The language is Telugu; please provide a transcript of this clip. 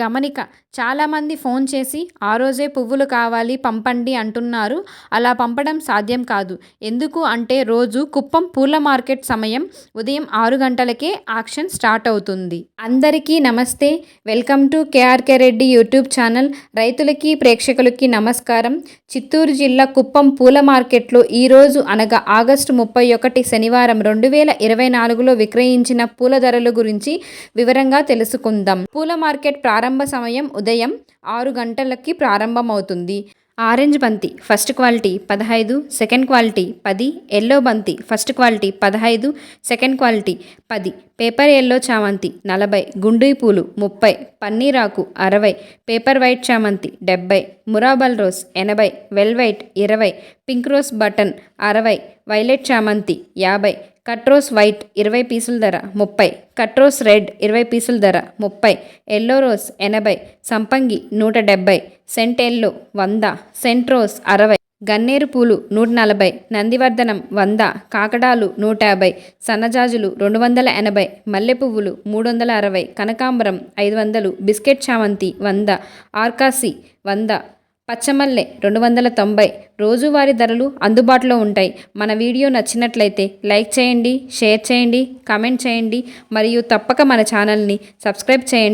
గమనిక. చాలామంది ఫోన్ చేసి ఆ రోజే పువ్వులు కావాలి పంపండి అంటున్నారు. అలా పంపడం సాధ్యం కాదు. ఎందుకు అంటే రోజు కుప్పం పూల మార్కెట్ సమయం ఉదయం ఆరు గంటలకే ఆక్షన్ స్టార్ట్ అవుతుంది. అందరికీ నమస్తే. Welcome to KRK Reddy YouTube channel. రైతులకి ప్రేక్షకులకి నమస్కారం. చిత్తూరు జిల్లా కుప్పం పూల మార్కెట్లో ఈరోజు అనగా ఆగస్టు ముప్పై ఒకటి శనివారం రెండు వేల ఇరవై నాలుగులో విక్రయించిన పూల ధరల గురించి వివరంగా తెలుసుకుందాం. పూల మార్కెట్ ప్రారంభ ప్రారంభ సమయం ఉదయం ఆరు గంటలకి ప్రారంభమవుతుంది. ఆరెంజ్ బంతి ఫస్ట్ క్వాలిటీ పదహైదు సెకండ్ క్వాలిటీ పది ఎల్లో బంతి ఫస్ట్ క్వాలిటీ పదహైదు సెకండ్ క్వాలిటీ పది పేపర్ ఎల్లో చామంతి నలభై గుండీ పూలు ముప్పై పన్నీరాకు అరవై పేపర్ వైట్ చామంతి డెబ్బై మురాబల్ రోజ్ ఎనభై వెల్వైట్ ఇరవై పింక్ రోజ్ బటన్ అరవై వైలెట్ చామంతి యాభై కట్రోస్ వైట్ ఇరవై పీసుల ధర ముప్పై. కట్రోస్ రెడ్ ఇరవై పీసుల ధర ముప్పై. ఎల్లో రోజ్ ఎనభై. సంపంగి నూట డెబ్బై. సెంట్ ఎల్లో వంద. సెంట్ రోజ్ అరవై. గన్నేరు పూలు నూట నలభై. నందివర్ధనం వంద. కాకడాలు నూట యాభై. సన్నజాజులు రెండు వందల ఎనభై. మల్లె పువ్వులు మూడు వందల అరవై. కనకాంబరం ఐదు వందలు. బిస్కెట్ చామంతి వంద. ఆర్కాసి వంద. పచ్చమల్లె రెండు వందల తొంభై. రోజువారీ ధరలు అందుబాటులో ఉంటాయి. మన వీడియో నచ్చినట్లయితే లైక్ చేయండి షేర్ చేయండి కామెంట్ చేయండి మరియు తప్పక మన ఛానల్ని సబ్స్క్రైబ్ చేయండి.